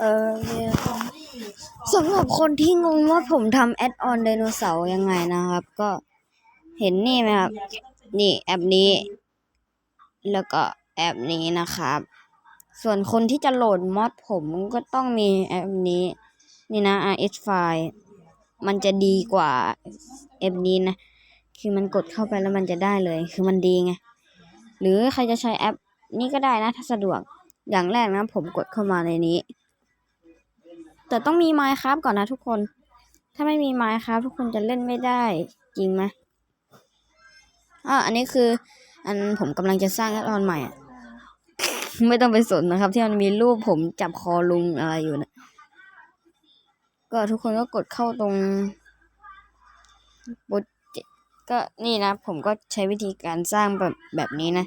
เออเนี่ยสำหรับคนที่งงว่าผมทำแอดออนไดโนเสาร์ยังไงนะครับ ก็เห็นนี่ไหมครับ นี่แอปนี้ แล้วก็แอปนี้นะครับ ส่วนคนที่จะโหลดมอดผมก็ต้องมีแอปนี้ นี่นะ RS File มันจะดีกว่าแอปนี้นะ คือมันกดเข้าไปแล้วมันจะได้เลย คือมันดีไง หรือใครจะใช้แอปนี้ก็ได้นะถ้าสะดวก อย่างแรกนะผมกดเข้ามาในนี้ แต่ต้องมี Minecraft ก่อนนะทุกคน ถ้าไม่มี Minecraft ทุกคนจะเล่นไม่ได้จริงไหมอะอันนี้คือ อันผมกำลังจะสร้างแอดออนใหม่อะไม่ต้องไปสนนะครับ ที่มันมีรูปผมจับคอลุงอะไรอยู่นะก็ทุกคนก็กดเข้าตรงโปรเจ ก็นี่นะผมก็ใช้วิธีการสร้างแบบแบบนี้นะ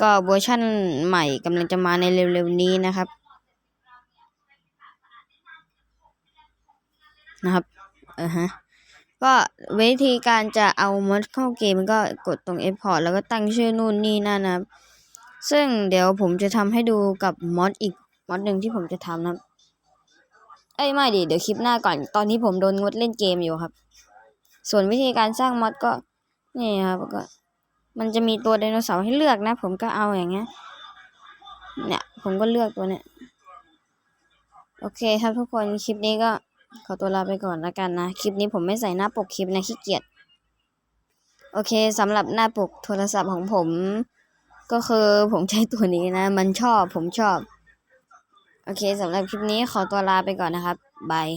ก็เวอร์ชั่นใหม่กำลังจะมาในเร็วๆนี้นะครับ นะครับเอ่าฮะก็วิธีการจะเอามอดเข้าเกมก็กดตรง Export แล้วก็ตั้งชื่อนู่นนี่นั่นนะครับ ซึ่งเดี๋ยวผมจะทำให้ดูกับมอดอีกมอดหนึ่งที่ผมจะทำนะครับ เอ้ยไม่ดิเดี๋ยวคลิปหน้าก่อนตอนนี้ผมโดนงดเล่นเกมอยู่ครับ ส่วนวิธีการสร้างมอดก็นี่ครับก็มันจะมีตัวไดโนเสาร์ให้เลือกนะ ผมก็เอาอย่างเงี้ยเนี่ยผมก็เลือกตัวเนี้ยโอเคครับทุกคนคลิปนี้ก็ขอตัวลาไปก่อนแล้วกันนะ คลิปนี้ผมไม่ใส่หน้าปกคลิปนะขี้เกียจโอเคสำหรับหน้าปกโทรศัพท์ของผม ก็คือผมใช้ตัวนี้นะ มันชอบผมชอบ โอเคสำหรับคลิปนี้ขอตัวลาไปก่อนนะครับบาย